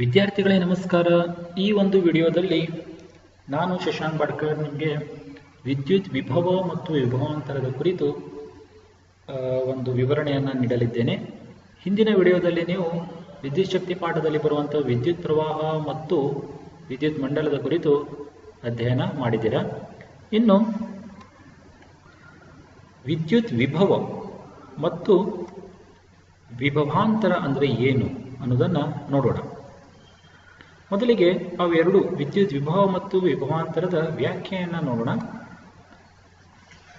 ವಿದ್ಯಾರ್ಥಿಗಳೇ ನಮಸ್ಕಾರ. ಈ ಒಂದು ವಿಡಿಯೋದಲ್ಲಿ ನಾನು ಶಶಾಂಕ್ ಬಡ್ಕರ್ ನಿಮಗೆ ವಿದ್ಯುತ್ ವಿಭವ ಮತ್ತು ವಿಭವಾಂತರದ ಕುರಿತು ಒಂದು ವಿವರಣೆಯನ್ನು ನೀಡಲಿದ್ದೇನೆ. ಹಿಂದಿನ ವಿಡಿಯೋದಲ್ಲಿ ನೀವು ವಿದ್ಯುತ್ ಶಕ್ತಿ ಪಾಠದಲ್ಲಿ ಬರುವಂಥ ವಿದ್ಯುತ್ ಪ್ರವಾಹ ಮತ್ತು ವಿದ್ಯುತ್ ಮಂಡಲದ ಕುರಿತು ಅಧ್ಯಯನ ಮಾಡಿದ್ದೀರಾ. ಇನ್ನು, ವಿದ್ಯುತ್ ವಿಭವ ಮತ್ತು ವಿಭವಾಂತರ ಅಂದರೆ ಏನು ಅನ್ನೋದನ್ನು ನೋಡೋಣ. ಮೊದಲಿಗೆ ಅವೆರಡು ವಿದ್ಯುತ್ ವಿಭವ ಮತ್ತು ವಿಭವಾಂತರದ ವ್ಯಾಖ್ಯೆಯನ್ನು ನೋಡೋಣ.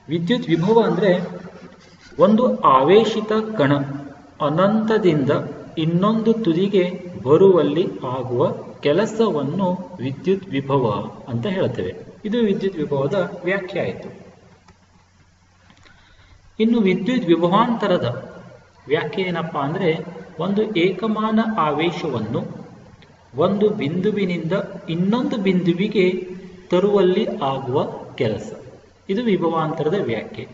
ವಿದ್ಯುತ್ ವಿಭವ ಅಂದರೆ ಒಂದು ಆವೇಶಿತ ಕಣ ಅನಂತದಿಂದ ಇನ್ನೊಂದು ತುದಿಗೆ ಬರುವಲ್ಲಿ ಆಗುವ ಕೆಲಸವನ್ನು ವಿದ್ಯುತ್ ವಿಭವ ಅಂತ ಹೇಳ್ತೇವೆ. ಇದು ವಿದ್ಯುತ್ ವಿಭವದ ವ್ಯಾಖ್ಯೆ ಆಯಿತು. ಇನ್ನು ವಿದ್ಯುತ್ ವಿಭವಾಂತರದ ವ್ಯಾಖ್ಯೆ ಏನಪ್ಪಾ ಅಂದರೆ ಒಂದು ಏಕಮಾನ ಆವೇಶವನ್ನು ಒಂದು ಬಿಂದುವಿನಿಂದ ಇನ್ನೊಂದು ಬಿಂದುವಿಗೆ ತರುವಲ್ಲಿ ಆಗುವ ಕೆಲಸ. ಇದು ವಿಭವಾಂತರದ ವ್ಯಾಖ್ಯೆ.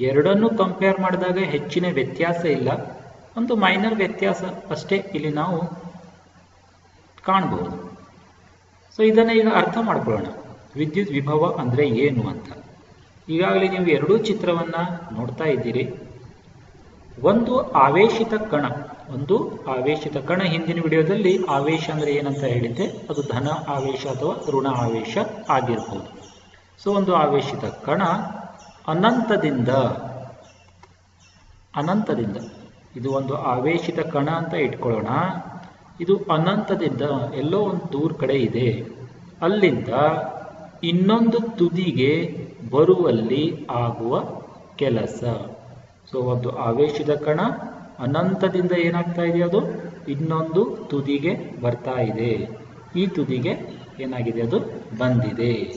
ಎರಡನ್ನು ಕಂಪೇರ್ ಮಾಡಿದಾಗ ಹೆಚ್ಚಿನ ವ್ಯತ್ಯಾಸ ಇಲ್ಲ. ಒಂದು ಮೈನರ್ ವ್ಯತ್ಯಾಸ ಅಷ್ಟೇ ಇಲ್ಲಿ ನಾವು ಕಾಣಬಹುದು. ಸೊ ಇದನ್ನು ಈಗ ಅರ್ಥ ಮಾಡ್ಕೊಳ್ಳೋಣ. ವಿದ್ಯುತ್ ವಿಭವ ಅಂದರೆ ಏನು ಅಂತ. ಈಗಾಗಲೇ ನೀವು ಎರಡೂ ಚಿತ್ರವನ್ನ ನೋಡ್ತಾ ಇದ್ದೀರಿ. ಒಂದು ಆವೇಶಿತ ಕಣ. ಒಂದು ಆವೇಶಿತ ಕಣ ಹಿಂದಿನ ವಿಡಿಯೋದಲ್ಲಿ ಆವೇಶ ಅಂದ್ರೆ ಏನಂತ ಹೇಳಿದ್ದೆ? ಅದು ಧನ ಆವೇಶ ಅಥವಾ ಋಣ ಆವೇಶ ಆಗಿರ್ಬೋದು. ಸೊ ಒಂದು ಆವೇಶಿತ ಕಣ ಅನಂತದಿಂದ ಅನಂತದಿಂದ, ಇದು ಒಂದು ಆವೇಶಿತ ಕಣ ಅಂತ ಇಟ್ಕೊಳ್ಳೋಣ. ಇದು ಅನಂತದಿಂದ ಎಲ್ಲೋ ಒಂದು ದೂರ ಕಡೆ ಇದೆ. ಅಲ್ಲಿಂದ ಇನ್ನೊಂದು ತುದಿಗೆ ಬರುವಲ್ಲಿ ಆಗುವ ಕೆಲಸ. ಸೊ ಒಂದು ಆವೇಶದ ಕಣ ಅನಂತದಿಂದ ಏನಾಗ್ತಾ ಇದೆ ಅದು? ಇನ್ನೊಂದು ತುದಿಗೆ ಬರ್ತಾ ಇದೆ. ಈ ತುದಿಗೆ ಏನಾಗಿದೆ ಅದು? ಬಂದಿದೆ.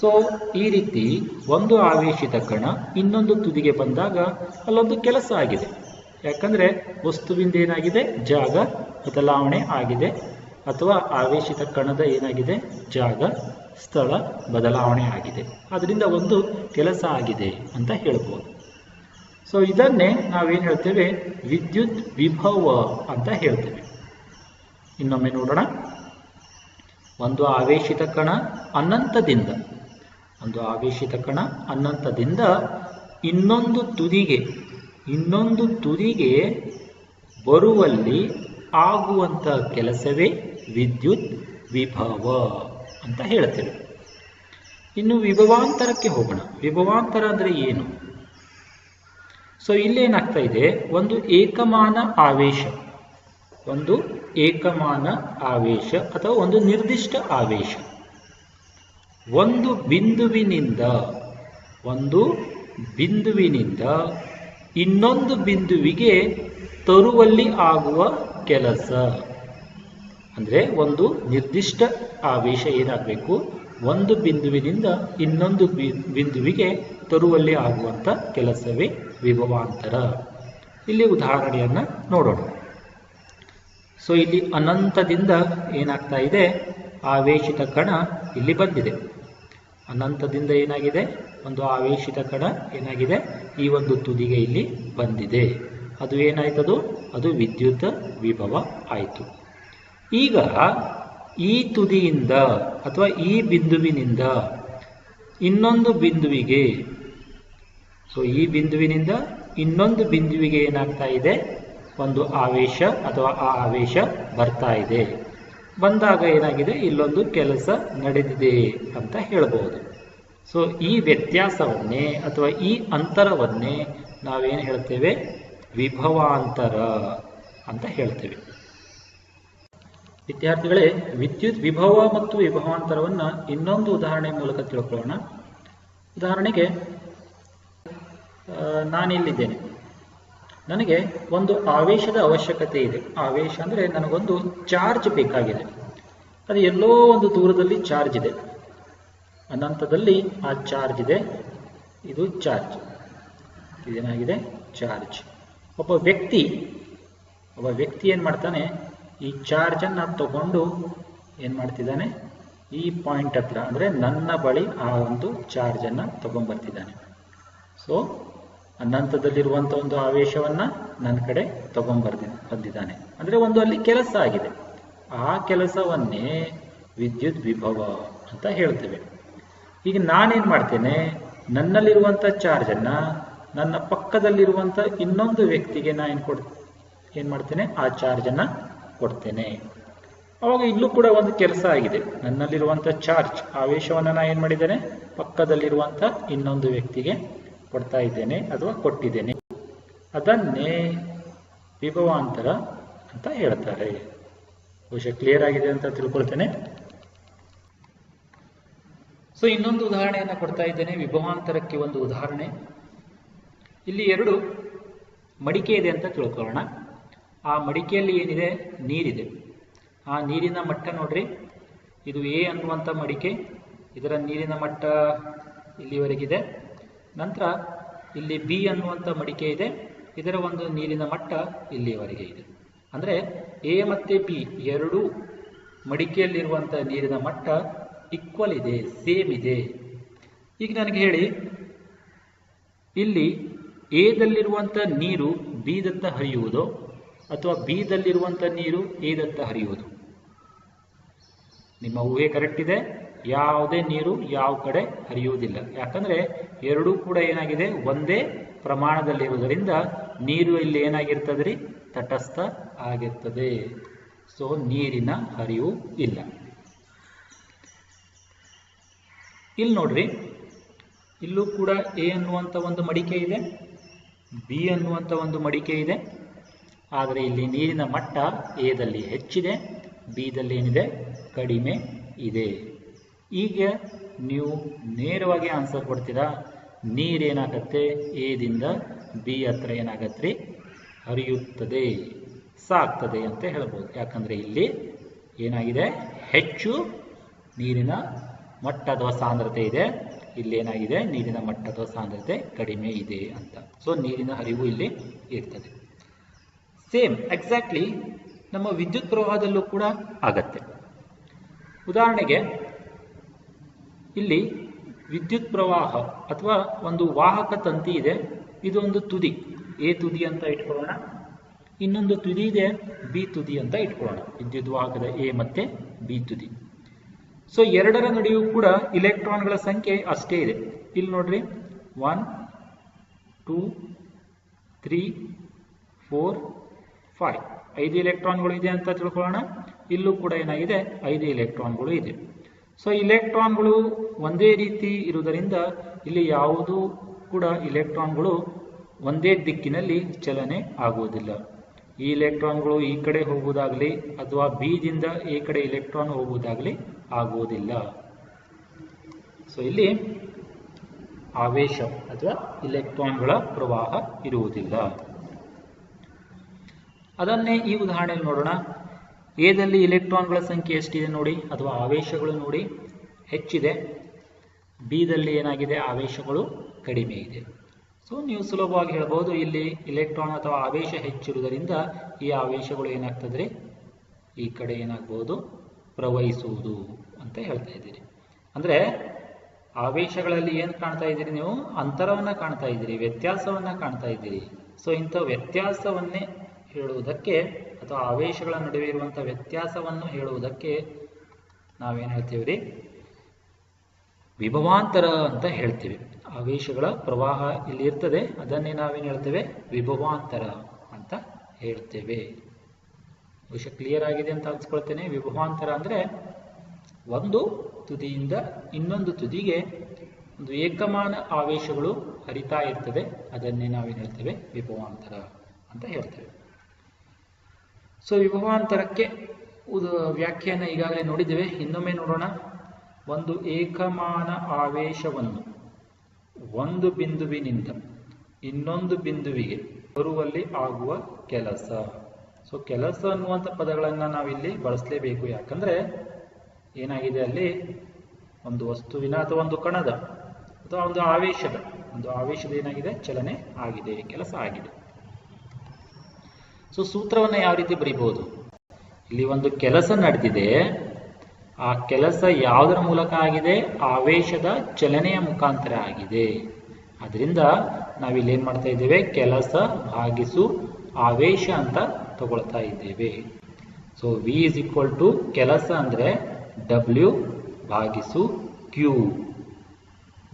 ಸೊ ಈ ರೀತಿ ಒಂದು ಆವೇಶಿತ ಕಣ ಇನ್ನೊಂದು ತುದಿಗೆ ಬಂದಾಗ ಅಲ್ಲೊಂದು ಕೆಲಸ ಆಗಿದೆ. ಯಾಕಂದ್ರೆ ವಸ್ತುವಿಂದ ಏನಾಗಿದೆ? ಜಾಗ, ಬದಲಾವಣೆ ಆಗಿದೆ. ಅಥವಾ ಆವೇಶಿತ ಕಣದ ಏನಾಗಿದೆ? ಜಾಗ, ಸ್ಥಳ, ಬದಲಾವಣೆ ಆಗಿದೆ. ಅದರಿಂದ ಒಂದು ಕೆಲಸ ಆಗಿದೆ ಅಂತ ಹೇಳ್ಬೋದು. ಸೊ ಇದನ್ನೇ ನಾವೇನು ಹೇಳ್ತೇವೆ? ವಿದ್ಯುತ್ ವಿಭವ ಅಂತ ಹೇಳ್ತೇವೆ. ಇನ್ನೊಮ್ಮೆ ನೋಡೋಣ. ಒಂದು ಆವೇಶಿತ ಕಣ ಅನಂತದಿಂದ, ಒಂದು ಆವೇಶಿತ ಕಣ ಅನಂತದಿಂದ ಇನ್ನೊಂದು ತುದಿಗೆ ಇನ್ನೊಂದು ತುದಿಗೆ ಬರುವಲ್ಲಿ ಆಗುವಂಥ ಕೆಲಸವೇ ವಿದ್ಯುತ್ ವಿಭವ ಅಂತ ಹೇಳ್ತೇವೆ. ಇನ್ನು ವಿಭವಾಂತರಕ್ಕೆ ಹೋಗೋಣ. ವಿಭವಾಂತರ ಅಂದರೆ ಏನು? ಸೊ ಇಲ್ಲೇನಾಗ್ತಾ ಇದೆ? ಒಂದು ಏಕಮಾನ ಆವೇಶ. ಒಂದು ಏಕಮಾನ ಆವೇಶ ಅಥವಾ ಒಂದು ನಿರ್ದಿಷ್ಟ ಆವೇಶ. ಒಂದು ಬಿಂದುವಿನಿಂದ ಒಂದು ಬಿಂದುವಿನಿಂದ ಇನ್ನೊಂದು ಬಿಂದುವಿಗೆ ತರುವಲ್ಲಿ ಆಗುವ ಕೆಲಸ. ಅಂದರೆ ಒಂದು ನಿರ್ದಿಷ್ಟ ಆವೇಶ ಏನಾಗಬೇಕು? ಒಂದು ಬಿಂದುವಿನಿಂದ ಇನ್ನೊಂದು ಬಿಂದುವಿಗೆ ತರುವಲ್ಲಿ ಆಗುವಂತ ಕೆಲಸವೇ ವಿಭವಾಂತರ. ಇಲ್ಲಿ ಉದಾಹರಣೆಯನ್ನ ನೋಡೋಣ. ಸೊ ಇಲ್ಲಿ ಅನಂತದಿಂದ ಏನಾಗ್ತಾ ಇದೆ? ಆವೇಶಿತ ಕಣ ಇಲ್ಲಿ ಬಂದಿದೆ. ಅನಂತದಿಂದ ಏನಾಗಿದೆ? ಒಂದು ಆವೇಶಿತ ಕಣ ಏನಾಗಿದೆ? ಈ ಒಂದು ತುದಿಗೆ ಇಲ್ಲಿ ಬಂದಿದೆ. ಅದು ಏನಾಯ್ತದು? ಅದು ವಿದ್ಯುತ್ ವಿಭವ ಆಯಿತು. ಈಗ ಈ ತುದಿಯಿಂದ ಅಥವಾ ಈ ಬಿಂದುವಿನಿಂದ ಇನ್ನೊಂದು ಬಿಂದುವಿಗೆ. ಸೊ ಈ ಬಿಂದುವಿನಿಂದ ಇನ್ನೊಂದು ಬಿಂದುವಿಗೆ ಏನಾಗ್ತಾ ಇದೆ? ಒಂದು ಆವೇಶ ಅಥವಾ ಆ ಆವೇಶ ಬರ್ತಾ ಇದೆ. ಬಂದಾಗ ಏನಾಗಿದೆ? ಇಲ್ಲೊಂದು ಕೆಲಸ ನಡೆದಿದೆ ಅಂತ ಹೇಳ್ಬೋದು. ಸೊ ಈ ವ್ಯತ್ಯಾಸವನ್ನೇ ಅಥವಾ ಈ ಅಂತರವನ್ನೇ ನಾವೇನು ಹೇಳ್ತೇವೆ? ವಿಭವಾಂತರ ಅಂತ ಹೇಳ್ತೇವೆ. ವಿದ್ಯಾರ್ಥಿಗಳೇ, ವಿದ್ಯುತ್ ವಿಭವ ಮತ್ತು ವಿಭವಾಂತರವನ್ನು ಇನ್ನೊಂದು ಉದಾಹರಣೆ ಮೂಲಕ ತಿಳ್ಕೊಳ್ಳೋಣ. ಉದಾಹರಣೆಗೆ ನಾನಿಲ್ಲಿದ್ದೇನೆ. ನನಗೆ ಒಂದು ಆವೇಶದ ಅವಶ್ಯಕತೆ ಇದೆ. ಆವೇಶ ಅಂದರೆ ನನಗೊಂದು ಚಾರ್ಜ್ ಬೇಕಾಗಿದೆ. ಅದು ಎಲ್ಲೋ ಒಂದು ದೂರದಲ್ಲಿ ಚಾರ್ಜ್ ಇದೆ. ಅನಂತದಲ್ಲಿ ಆ ಚಾರ್ಜ್ ಇದೆ. ಇದು ಚಾರ್ಜ್. ಇದೇನಾಗಿದೆ? ಚಾರ್ಜ್. ಒಬ್ಬ ವ್ಯಕ್ತಿ ಒಬ್ಬ ವ್ಯಕ್ತಿ ಏನು ಮಾಡ್ತಾನೆ? ಈ ಚಾರ್ಜನ್ನು ತಗೊಂಡು ಏನು ಮಾಡ್ತಿದ್ದಾನೆ? ಈ ಪಾಯಿಂಟ್ ಹತ್ರ ಅಂದರೆ ನನ್ನ ಬಳಿ ಆ ಒಂದು ಚಾರ್ಜನ್ನು ತಗೊಂಡ್ಬರ್ತಿದ್ದಾನೆ ಸೊ ಅನಂತದಲ್ಲಿರುವಂಥ ಒಂದು ಆವೇಶವನ್ನ ನನ್ನ ಕಡೆ ತಗೊಂಡ್ಬರ್ದಿ ಬಂದಿದ್ದಾನೆ. ಅಂದರೆ ಒಂದು ಅಲ್ಲಿ ಕೆಲಸ ಆಗಿದೆ. ಆ ಕೆಲಸವನ್ನೇ ವಿದ್ಯುತ್ ವಿಭವ ಅಂತ ಹೇಳ್ತೇವೆ. ಈಗ ನಾನೇನು ಮಾಡ್ತೇನೆ? ನನ್ನಲ್ಲಿರುವಂಥ ಚಾರ್ಜನ್ನು ನನ್ನ ಪಕ್ಕದಲ್ಲಿರುವಂಥ ಇನ್ನೊಂದು ವ್ಯಕ್ತಿಗೆ ನಾನು ಏನು ಕೊಡ್, ಏನು ಮಾಡ್ತೇನೆ? ಆ ಚಾರ್ಜನ್ನು ಕೊಡ್ತೇನೆ. ಅವಾಗ ಇಲ್ಲೂ ಕೂಡ ಒಂದು ಕೆಲಸ ಆಗಿದೆ. ನನ್ನಲ್ಲಿರುವಂಥ ಚಾರ್ಜ್, ಆವೇಶವನ್ನು ನಾನು ಏನು ಮಾಡಿದ್ದೇನೆ? ಪಕ್ಕದಲ್ಲಿರುವಂಥ ಇನ್ನೊಂದು ವ್ಯಕ್ತಿಗೆ ಕೊಡ್ತಾ ಇದ್ದೇನೆ ಅಥವಾ ಕೊಟ್ಟಿದ್ದೇನೆ. ಅದನ್ನೇ ವಿಭವಾಂತರ ಅಂತ ಹೇಳ್ತಾರೆ. ಬಹುಶಃ ಕ್ಲಿಯರ್ ಆಗಿದೆ ಅಂತ ತಿಳ್ಕೊಳ್ತೇನೆ. ಸೊ ಇನ್ನೊಂದು ಉದಾಹರಣೆಯನ್ನು ಕೊಡ್ತಾ ಇದ್ದೇನೆ. ವಿಭವಾಂತರಕ್ಕೆ ಒಂದು ಉದಾಹರಣೆ. ಇಲ್ಲಿ ಎರಡು ಮಡಿಕೆ ಇದೆ ಅಂತ ತಿಳ್ಕೊಳ್ಳೋಣ. ಆ ಮಡಿಕೆಯಲ್ಲಿ ಏನಿದೆ? ನೀರಿದೆ. ಆ ನೀರಿನ ಮಟ್ಟ ನೋಡ್ರಿ. ಇದು ಎ ಅನ್ನುವಂಥ ಮಡಿಕೆ. ಇದರ ನೀರಿನ ಮಟ್ಟ ಇಲ್ಲಿವರೆಗಿದೆ. ನಂತರ ಇಲ್ಲಿ ಬಿ ಅನ್ನುವಂಥ ಮಡಿಕೆ ಇದೆ. ಇದರ ಒಂದು ನೀರಿನ ಮಟ್ಟ ಇಲ್ಲಿಯವರೆಗೆ ಇದೆ. ಅಂದರೆ ಎ ಮತ್ತು ಬಿ ಎರಡೂ ಮಡಿಕೆಯಲ್ಲಿರುವಂಥ ನೀರಿನ ಮಟ್ಟ ಈಕ್ವಲ್ ಇದೆ ಸೇಮ್ ಇದೆ. ಈಗ ನನಗೆ ಹೇಳಿ, ಇಲ್ಲಿ ಎದಲ್ಲಿರುವಂಥ ನೀರು ಬಿದತ್ತ ಹರಿಯುವುದೋ ಅಥವಾ ಬಿದಲ್ಲಿರುವಂಥ ನೀರು ಏದತ್ತ ಹರಿಯುವುದು? ನಿಮ್ಮ ಊಹೆ ಕರೆಕ್ಟ್ ಇದೆ. ಯಾವುದೇ ನೀರು ಯಾವ ಕಡೆ ಹರಿಯುವುದಿಲ್ಲ. ಯಾಕಂದರೆ ಎರಡೂ ಕೂಡ ಏನಾಗಿದೆ? ಒಂದೇ ಪ್ರಮಾಣದಲ್ಲಿರುವುದರಿಂದ ನೀರು ಇಲ್ಲಿ ಏನಾಗಿರ್ತದೆ ರೀ ತಟಸ್ಥ ಆಗಿರ್ತದೆ. ಸೊ ನೀರಿನ ಹರಿವು ಇಲ್ಲ. ಇಲ್ಲಿ ನೋಡ್ರಿ. ಇಲ್ಲೂ ಕೂಡ ಎ ಅನ್ನುವಂಥ ಒಂದು ಮಡಿಕೆ ಇದೆ, ಬಿ ಅನ್ನುವಂಥ ಒಂದು ಮಡಿಕೆ ಇದೆ. ಆದರೆ ಇಲ್ಲಿ ನೀರಿನ ಮಟ್ಟ ಎದಲ್ಲಿ ಹೆಚ್ಚಿದೆ, ಬಿದಲ್ಲಿ ಏನಿದೆ, ಕಡಿಮೆ ಇದೆ. ಈಗ ನೀವು ನೇರವಾಗಿ ಆನ್ಸರ್ ಕೊಡ್ತೀರಾ, ನೀರೇನಾಗತ್ತೆ, ಎದಿಂದ ಬಿ ಹತ್ರ ಏನಾಗತ್ತೆ ಹರಿಯುತ್ತದೆ ಸಾಕ್ತದೆ ಅಂತ ಹೇಳ್ಬೋದು. ಯಾಕಂದರೆ ಇಲ್ಲಿ ಏನಾಗಿದೆ, ಹೆಚ್ಚು ನೀರಿನ ಮಟ್ಟ ಅಥವಾ ಸಾಂದ್ರತೆ ಇದೆ, ಇಲ್ಲಿ ಏನಾಗಿದೆ, ನೀರಿನ ಮಟ್ಟ ಅಥವಾ ಸಾಂದ್ರತೆ ಕಡಿಮೆ ಇದೆ ಅಂತ. ಸೊ ನೀರಿನ ಹರಿವು ಇಲ್ಲಿ ಇರ್ತದೆ. ಸೇಮ್ ಎಕ್ಸಾಕ್ಟ್ಲಿ ನಮ್ಮ ವಿದ್ಯುತ್ ಪ್ರವಾಹದಲ್ಲೂ ಕೂಡ ಆಗತ್ತೆ. ಉದಾಹರಣೆಗೆ, ಇಲ್ಲಿ ವಿದ್ಯುತ್ ಪ್ರವಾಹ ಅಥವಾ ಒಂದು ವಾಹಕ ತಂತಿ ಇದೆ, ಇದೊಂದು ತುದಿ. ಎ ತುದಿ ಅಂತ ಇಟ್ಕೊಳ್ಳೋಣ. ಇನ್ನೊಂದು ತುದಿ ಇದೆ, ಬಿ ತುದಿ ಅಂತ ಇಟ್ಕೊಳ್ಳೋಣ. ವಿದ್ಯುತ್ ವಾಹಕದ ಎ ಮತ್ತೆ ಬಿ ತುದಿ. ಸೊ ಎರಡರ ನಡುವೆಯೂ ಕೂಡ ಇಲೆಕ್ಟ್ರಾನ್ಗಳ ಸಂಖ್ಯೆ ಅಷ್ಟೇ ಇದೆ. ಇಲ್ಲಿ ನೋಡ್ರಿ one two three four five. ಐದು ಇಲೆಕ್ಟ್ರಾನ್ಗಳು ಇದೆ ಅಂತ ತಿಳ್ಕೊಳ್ಳೋಣ. ಇಲ್ಲೂ ಕೂಡ ಏನಾಗಿದೆ? ಐದು ಇಲೆಕ್ಟ್ರಾನ್ಗಳು ಇದೆ. ಸೊ ಇಲೆಕ್ಟ್ರಾನ್ಗಳು ಒಂದೇ ರೀತಿ ಇರುವುದರಿಂದ ಇಲ್ಲಿ ಯಾವುದೂ ಕೂಡ ಇಲೆಕ್ಟ್ರಾನ್ಗಳು ಒಂದೇ ದಿಕ್ಕಿನಲ್ಲಿ ಚಲನೆ ಆಗುವುದಿಲ್ಲ. ಈ ಇಲೆಕ್ಟ್ರಾನ್ಗಳು ಈ ಕಡೆ ಹೋಗುವುದಾಗಲಿ ಅಥವಾ ಬಿದಿಂದ ಈ ಕಡೆ ಇಲೆಕ್ಟ್ರಾನ್ ಹೋಗುವುದಾಗಲಿ ಆಗುವುದಿಲ್ಲ. ಸೊ ಇಲ್ಲಿ ಆವೇಶ ಅಥವಾ ಇಲೆಕ್ಟ್ರಾನ್ಗಳ ಪ್ರವಾಹ ಇರುವುದಿಲ್ಲ. ಅದನ್ನೇ ಈ ಉದಾಹರಣೆಯಲ್ಲಿ ನೋಡೋಣ. ಎದಲ್ಲಿ ಇಲೆಕ್ಟ್ರಾನ್ಗಳ ಸಂಖ್ಯೆ ಎಷ್ಟಿದೆ ನೋಡಿ, ಅಥವಾ ಆವೇಶಗಳು ನೋಡಿ. ಹೆಚ್ಚಿದೆ. ಬಿದಲ್ಲಿ ಏನಾಗಿದೆ? ಆವೇಶಗಳು ಕಡಿಮೆ ಇದೆ. ಸೊ ನೀವು ಸುಲಭವಾಗಿ ಹೇಳ್ಬೋದು ಇಲ್ಲಿ ಇಲೆಕ್ಟ್ರಾನ್ ಅಥವಾ ಆವೇಶ ಹೆಚ್ಚಿರುವುದರಿಂದ ಈ ಆವೇಶಗಳು ಏನಾಗ್ತದೆ ಈ ಕಡೆ ಏನಾಗ್ಬೋದು ಪ್ರವಹಿಸುವುದು ಅಂತ ಹೇಳ್ತಾ ಇದ್ದೀರಿ. ಅಂದರೆ, ಆವೇಶಗಳಲ್ಲಿ ಏನು ಕಾಣ್ತಾ ಇದ್ದೀರಿ ನೀವು? ಅಂತರವನ್ನು ಕಾಣ್ತಾ ಇದ್ದೀರಿ, ವ್ಯತ್ಯಾಸವನ್ನು ಕಾಣ್ತಾ ಇದ್ದೀರಿ. ಸೊ ಇಂಥ ವ್ಯತ್ಯಾಸವನ್ನೇ ಹೇಳುವುದಕ್ಕೆ ಅಥವಾ ಆವೇಶಗಳ ನಡುವೆ ಇರುವಂಥ ವ್ಯತ್ಯಾಸವನ್ನು ಹೇಳುವುದಕ್ಕೆ ನಾವೇನು ಹೇಳ್ತೀವಿ ರೀ ವಿಭವಾಂತರ ಅಂತ ಹೇಳ್ತೀವಿ. ಆವೇಶಗಳ ಪ್ರವಾಹ ಇಲ್ಲಿ ಇರ್ತದೆ, ಅದನ್ನೇ ನಾವೇನು ಹೇಳ್ತೇವೆ? ವಿಭವಾಂತರ ಅಂತ ಹೇಳ್ತೇವೆ. ಬಹುಶಃ ಕ್ಲಿಯರ್ ಆಗಿದೆ ಅಂತ ಅನ್ಸ್ಕೊಳ್ತೇನೆ. ವಿಭವಾಂತರ ಅಂದರೆ ಒಂದು ತುದಿಯಿಂದ ಇನ್ನೊಂದು ತುದಿಗೆ ಒಂದು ಏಕಮಾನ ಆವೇಶಗಳು ಹರಿತಾ ಇರ್ತದೆ, ಅದನ್ನೇ ನಾವೇನು ಹೇಳ್ತೇವೆ? ವಿಭವಾಂತರ ಅಂತ ಹೇಳ್ತೇವೆ. ಸೊ ವಿಭವಾಂತರಕ್ಕೆ ವ್ಯಾಖ್ಯಾನ ಈಗಾಗಲೇ ನೋಡಿದ್ದೇವೆ. ಇನ್ನೊಮ್ಮೆ ನೋಡೋಣ. ಒಂದು ಏಕಮಾನ ಆವೇಶವನ್ನು, ಒಂದು ಬಿಂದುವಿನಿಂದ ಇನ್ನೊಂದು ಬಿಂದುವಿಗೆ ಬರುವಲ್ಲಿ ಆಗುವ ಕೆಲಸ. ಸೊ, ಕೆಲಸ ಅನ್ನುವಂಥ ಪದಗಳನ್ನು ನಾವಿಲ್ಲಿ ಬಳಸಲೇಬೇಕು. ಯಾಕಂದ್ರೆ ಏನಾಗಿದೆ ಅಲ್ಲಿ? ಒಂದು ವಸ್ತುವಿನ ಅಥವಾ ಒಂದು ಕಣದ ಅಥವಾ ಒಂದು ಆವೇಶದ ಒಂದು ಆವೇಶದ ಏನಾಗಿದೆ? ಚಲನೆ ಆಗಿದೆ, ಕೆಲಸ ಆಗಿದೆ. ಸೊ ಸೂತ್ರವನ್ನು ಯಾವ ರೀತಿ ಬರೀಬಹುದು? ಇಲ್ಲಿ ಒಂದು ಕೆಲಸ ನಡೆದಿದೆ. ಆ ಕೆಲಸ ಯಾವುದರ ಮೂಲಕ ಆಗಿದೆ? ಆವೇಶದ ಚಲನೆಯ ಮುಖಾಂತರ ಆಗಿದೆ. ಅದರಿಂದ ನಾವಿಲ್ಲಿ ಏನು ಮಾಡ್ತಾ ಇದ್ದೇವೆ? ಕೆಲಸ ಭಾಗಿಸು, ಆವೇಶ ಅಂತ ತಗೊಳ್ತಾ ಇದ್ದೇವೆ. So V is equal to ಕೆಲಸ ಅಂದರೆ ಡಬ್ಲ್ಯೂ ಭಾಗಿಸು Q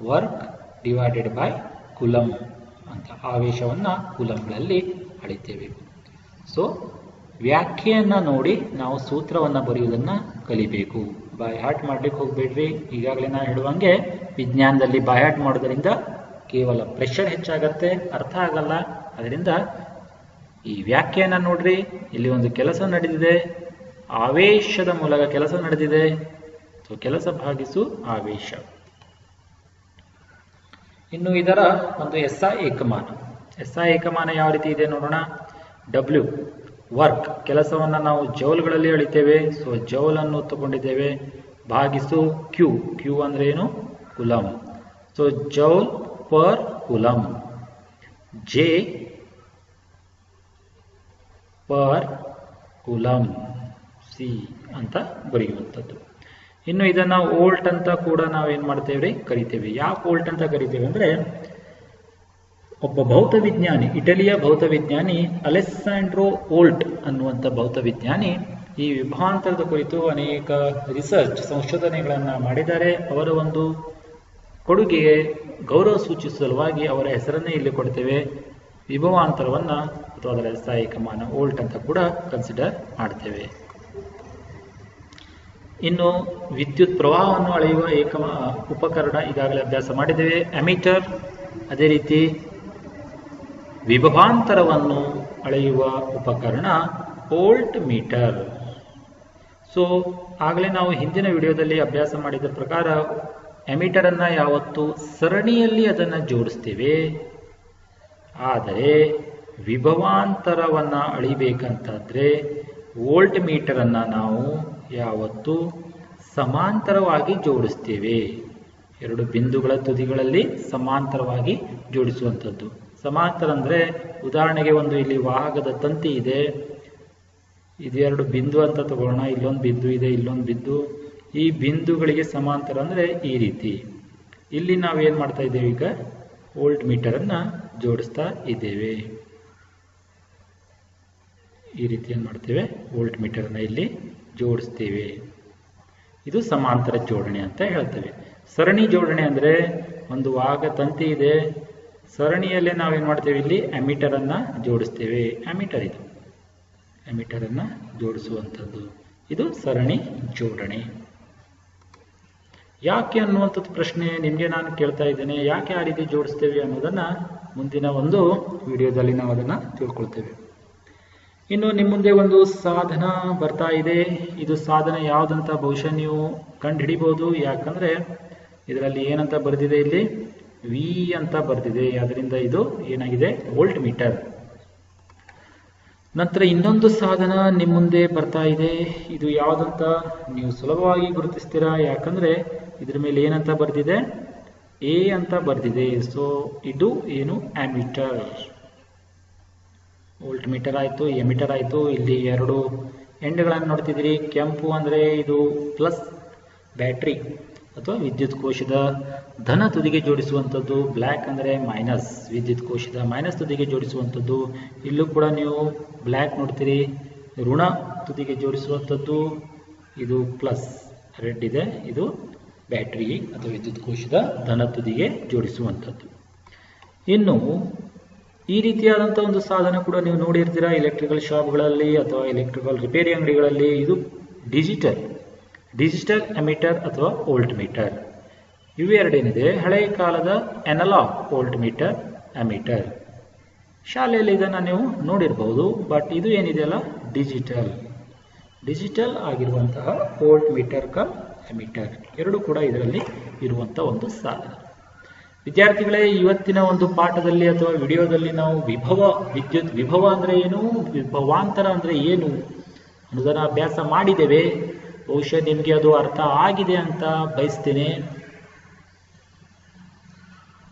work divided by coulomb ಅಂತ. ಆವೇಶವನ್ನು ಕುಲಂಗಳಲ್ಲಿ ಅಳಿತೇವೆ. ಸೊ ವ್ಯಾಖ್ಯೆಯನ್ನು ನೋಡಿ ನಾವು ಸೂತ್ರವನ್ನು ಬರೆಯುವುದನ್ನು ಕಲಿಬೇಕು. ಬಾಯ್ ಹಾರ್ಟ್ ಮಾಡ್ಲಿಕ್ಕೆ ಹೋಗ್ಬೇಡ್ರಿ. ಈಗಾಗಲೇ ನಾನು ಹೇಳುವಂಗೆ, ವಿಜ್ಞಾನದಲ್ಲಿ ಬಾಯ್ ಹಾರ್ಟ್ ಮಾಡೋದ್ರಿಂದ ಕೇವಲ ಪ್ರೆಷರ್ ಹೆಚ್ಚಾಗತ್ತೆ, ಅರ್ಥ ಆಗಲ್ಲ. ಅದರಿಂದ ಈ ವ್ಯಾಖ್ಯೆಯನ್ನು ನೋಡ್ರಿ. ಇಲ್ಲಿ ಒಂದು ಕೆಲಸ ನಡೆದಿದೆ. ಆವೇಶದ ಮೂಲಕ ಕೆಲಸ ನಡೆದಿದೆ. ಸೊ ಕೆಲಸ ಭಾಗಿಸು ಆವೇಶ. ಇನ್ನು ಇದರ ಒಂದು ಎಸ್ ಏಕಮಾನ. ಎಸ್ ಏಕಮಾನ ಯಾವ ರೀತಿ ಇದೆ ನೋಡೋಣ. ಡಬ್ಲ್ಯೂ ವರ್ಕ್ ಕೆಲಸವನ್ನು ನಾವು ಜೌಲ್ಗಳಲ್ಲಿ ಅಳಿತೇವೆ ಸೊ ಜೌಲನ್ನು ತಗೊಂಡಿದ್ದೇವೆ ಭಾಗಿಸು ಕ್ಯೂ ಕ್ಯೂ ಅಂದ್ರೆ ಏನು? Coulomb. So joule per coulomb. J per coulomb. C ಅಂತ ಬರೆಯುವಂಥದ್ದು. ಇನ್ನು ಇದನ್ನ ಓಲ್ಟ್ ಅಂತ ಕೂಡ ನಾವೇನ್ ಮಾಡ್ತೇವೆ ಕರಿತೇವೆ. ಯಾಕೆ ಓಲ್ಟ್ ಅಂತ ಕರಿತೇವೆ ಅಂದ್ರೆ ಒಬ್ಬ ಭೌತವಿಜ್ಞಾನಿ ಇಟಲಿಯ ಭೌತವಿಜ್ಞಾನಿ ಅಲೆಸ್ಸಾಂಡ್ರೋ ಓಲ್ಟ್ ಅನ್ನುವಂಥ ಭೌತವಿಜ್ಞಾನಿ ಈ ವಿಭಾಂತರದ ಕುರಿತು ಅನೇಕ ರಿಸರ್ಚ್ ಸಂಶೋಧನೆಗಳನ್ನು ಮಾಡಿದ್ದಾರೆ. ಅವರ ಒಂದು ಕೊಡುಗೆಗೆ ಗೌರವ ಸೂಚಿಸುವ ಸಲುವಾಗಿ ಅವರ ಹೆಸರನ್ನೇ ಇಲ್ಲಿ ಕೊಡ್ತೇವೆ. ವಿಭವಾಂತರವನ್ನ ಅಥವಾ ಅದರ ಸಹಾಯಕಮಾನ ಓಲ್ಟ್ ಅಂತ ಕೂಡ ಕನ್ಸಿಡರ್ ಮಾಡ್ತೇವೆ. ಇನ್ನು ವಿದ್ಯುತ್ ಪ್ರವಾಹವನ್ನು ಅಳೆಯುವ ಏಕ ಉಪಕರಣ ಈಗಾಗಲೇ ಅಭ್ಯಾಸ ಮಾಡಿದ್ದೇವೆ. ಅಮೀಟರ್ ಅದೇ ರೀತಿ ವಿಭವಾಂತರವನ್ನು ಅಳೆಯುವ ಉಪಕರಣ ವೋಲ್ಟ್ ಮೀಟರ್. ಸೊ ಆಗಲೇ ನಾವು ಹಿಂದಿನ ವಿಡಿಯೋದಲ್ಲಿ ಅಭ್ಯಾಸ ಮಾಡಿದ ಪ್ರಕಾರ ಎಮಿಟರನ್ನು ಯಾವತ್ತು ಸರಣಿಯಲ್ಲಿ ಅದನ್ನು ಜೋಡಿಸ್ತೇವೆ. ಆದರೆ ವಿಭವಾಂತರವನ್ನು ಅಳಿಬೇಕಂತಾದರೆ ವೋಲ್ಟ್ ಮೀಟರನ್ನು ನಾವು ಯಾವತ್ತು ಸಮಾಂತರವಾಗಿ ಜೋಡಿಸ್ತೇವೆ. ಎರಡು ಬಿಂದುಗಳ ತುದಿಗಳಲ್ಲಿ ಸಮಾಂತರವಾಗಿ ಜೋಡಿಸುವಂಥದ್ದು. ಸಮಾಂತರ ಅಂದ್ರೆ ಉದಾಹರಣೆಗೆ ಒಂದು ಇಲ್ಲಿ ವಾಹಕದ ತಂತಿ ಇದೆ. ಇದು ಎರಡು ಬಿಂದು ಅಂತ ತಗೊಳ್ಳೋಣ ಇಲ್ಲೊಂದು ಬಿಂದು ಇದೆ, ಇಲ್ಲೊಂದು ಬಿಂದು. ಈ ಬಿಂದುಗಳಿಗೆ ಸಮಾಂತರ ಅಂದ್ರೆ ಈ ರೀತಿ. ಇಲ್ಲಿ ನಾವೇನು ಮಾಡ್ತಾ ಇದ್ದೇವೆ ಈಗ? ವೋಲ್ಟ್ ಮೀಟರ್ ಅನ್ನ ಜೋಡಿಸ್ತಾ ಇದ್ದೇವೆ. ಈ ರೀತಿ ಏನು ಮಾಡ್ತೇವೆ? ವೋಲ್ಟ್ ಮೀಟರ್ ಅನ್ನ ಇಲ್ಲಿ ಜೋಡಿಸ್ತೇವೆ. ಇದು ಸಮಾಂತರ ಜೋಡಣೆ ಅಂತ ಹೇಳ್ತೇವೆ. ಸರಣಿ ಜೋಡಣೆ ಅಂದ್ರೆ ಒಂದು ವಾಹಕ ತಂತಿ ಇದೆ. ಸರಣಿಯಲ್ಲೇ ನಾವೇನು ಮಾಡ್ತೇವೆ ಇಲ್ಲಿ? ಅಮೀಟರ್ ಅನ್ನ ಜೋಡಿಸ್ತೇವೆ. ಅಮೀಟರ್ ಇದು. ಅಮೀಟರ್ ಅನ್ನ ಜೋಡಿಸುವಂಥದ್ದು. ಇದು ಸರಣಿ ಜೋಡಣೆ. ಯಾಕೆ ಅನ್ನುವಂಥದ್ದು ಪ್ರಶ್ನೆ ನಿಮಗೆ ನಾನು ಕೇಳ್ತಾ ಇದ್ದೇನೆ. ಯಾಕೆ ಆ ರೀತಿ ಜೋಡಿಸ್ತೇವೆ ಅನ್ನೋದನ್ನ ಮುಂದಿನ ಒಂದು ವಿಡಿಯೋದಲ್ಲಿ ನಾವು ಅದನ್ನ ತಿಳ್ಕೊಳ್ತೇವೆ. ಇನ್ನು ನಿಮ್ಮ ಮುಂದೆ ಒಂದು ಸಾಧನ ಬರ್ತಾ ಇದೆ. ಇದು ಸಾಧನ ಯಾವುದಂತ ಬಹುಶಃ ನೀವು ಕಂಡುಹಿಡಿಬಹುದು ಯಾಕಂದ್ರೆ ಇದರಲ್ಲಿ ಏನಂತ ಬರೆದಿದೆ ಇಲ್ಲಿ? ವಿ ಅಂತ ಬರೆದಿದೆ, ಅದರಿಂದ ಇದು ಏನಾಗಿದೆ? Volt meter. ನಂತರ ಇನ್ನೊಂದು ಸಾಧನ ನಿಮ್ಮ ಮುಂದೆ ಬರ್ತಾ ಇದೆ. ಇದು ಯಾವುದಂತ ನೀವು ಸುಲಭವಾಗಿ ಗುರುತಿಸ್ತೀರಾ? ಯಾಕಂದ್ರೆ ಇದ್ರ ಮೇಲೆ ಏನಂತ ಬರೆದಿದೆ? ಎ ಅಂತ ಬರೆದಿದೆ. ಸೊ ಇದು ಏನು? ಆಮೀಟರ್ ವೋಲ್ಟ್ ಮೀಟರ್ ಆಯಿತು ಎಮೀಟರ್ ಆಯಿತು. ಇಲ್ಲಿ ಎರಡು ಎಂಡ್ಗಳನ್ನು ನೋಡ್ತಿದ್ದೀರಿ. ಕೆಂಪು ಅಂದರೆ ಇದು ಪ್ಲಸ್ ಬ್ಯಾಟ್ರಿ ಅಥವಾ ವಿದ್ಯುತ್ ಕೋಶದ ಧನ ತುದಿಗೆ ಜೋಡಿಸುವಂಥದ್ದು ಬ್ಲ್ಯಾಕ್ ಅಂದರೆ ಮೈನಸ್. ವಿದ್ಯುತ್ ಕೋಶದ ಮೈನಸ್ ತುದಿಗೆ ಜೋಡಿಸುವಂಥದ್ದು. ಇಲ್ಲೂ ಕೂಡ ನೀವು ಬ್ಲ್ಯಾಕ್ ನೋಡ್ತೀರಿ. ಋಣ ತುದಿಗೆ ಜೋಡಿಸುವಂಥದ್ದು ಇದು ಪ್ಲಸ್. ರೆಡ್ ಇದೆ. ಇದು ಬ್ಯಾಟ್ರಿ ಅಥವಾ ವಿದ್ಯುತ್ ಕೋಶದ ಧನ ತುದಿಗೆ ಜೋಡಿಸುವಂಥದ್ದು. ಇನ್ನು ಈ ರೀತಿಯಾದಂಥ ಒಂದು ಸಾಧನ ಕೂಡ ನೀವು ನೋಡಿರ್ತೀರಾ. ಎಲೆಕ್ಟ್ರಿಕಲ್ ಶಾಪ್ಗಳಲ್ಲಿ ಅಥವಾ ಎಲೆಕ್ಟ್ರಿಕಲ್ ರಿಪೇರಿ ಅಂಗಡಿಗಳಲ್ಲಿ. ಇದು ಡಿಜಿಟಲ್ ಡಿಜಿಟಲ್ ಎಮಿಟರ್ ಅಥವಾ ವೋಲ್ಟ್ ಮೀಟರ್ ಇವೆರಡೇನಿದೆ ಹಳೆಯ ಕಾಲದ ಎನಲಾಗ್ ವೋಲ್ಟ್ ಮೀಟರ್ ಎಮಿಟರ್ ಶಾಲೆಯಲ್ಲಿ ಇದನ್ನು ನೀವು ನೋಡಿರಬಹುದು ಬಟ್ ಇದು ಏನಿದೆಯಲ್ಲ, ಡಿಜಿಟಲ್. ಡಿಜಿಟಲ್ ಆಗಿರುವಂತಹ ವೋಲ್ಟ್ ಮೀಟರ್ ಕಮ್ ಎಮಿಟರ್ ಎರಡು ಕೂಡ ಇದರಲ್ಲಿ ಇರುವಂಥ ಒಂದು ಸಾಧನ. ವಿದ್ಯಾರ್ಥಿಗಳೇ, ಇವತ್ತಿನ ಒಂದು ಪಾಠದಲ್ಲಿ ಅಥವಾ ವಿಡಿಯೋದಲ್ಲಿ ನಾವು ವಿಭವ, ವಿದ್ಯುತ್ ವಿಭವ ಅಂದ್ರೆ ಏನು, ವಿಭವಾಂತರ ಅಂದ್ರೆ ಏನು ಅನ್ನೋದನ್ನು ಅಭ್ಯಾಸ ಮಾಡಿದ್ದೇವೆ. ಬಹುಶಃ ನಿಮಗೆ ಅದು ಅರ್ಥ ಆಗಿದೆ ಅಂತ ಬಯಸ್ತೇನೆ.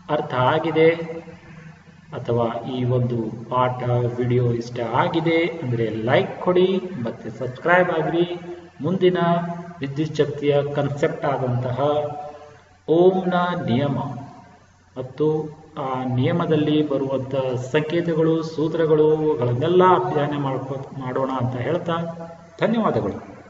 ಅರ್ಥ ಆಗಿದೆ ಅಥವಾ ಈ ಒಂದು ಪಾಠ, ವಿಡಿಯೋ ಇಷ್ಟ ಆಗಿದೆ ಅಂದರೆ ಲೈಕ್ ಕೊಡಿ ಮತ್ತೆ ಸಬ್ಸ್ಕ್ರೈಬ್ ಆಗ್ರಿ. ಮುಂದಿನ ವಿದ್ಯುತ್ ಶಕ್ತಿಯ ಕನ್ಸೆಪ್ಟ್ ಆದಂತಹ ಓಂನ ನಿಯಮ. ಮತ್ತು ಆ ನಿಯಮದಲ್ಲಿ ಬರುವಂಥ ಸಂಕೇತಗಳು, ಸೂತ್ರಗಳು ಗಳನ್ನೆಲ್ಲ ಅಧ್ಯಯನ ಮಾಡ್ಕೊ ಮಾಡೋಣ ಅಂತ ಹೇಳ್ತಾ ಧನ್ಯವಾದಗಳು.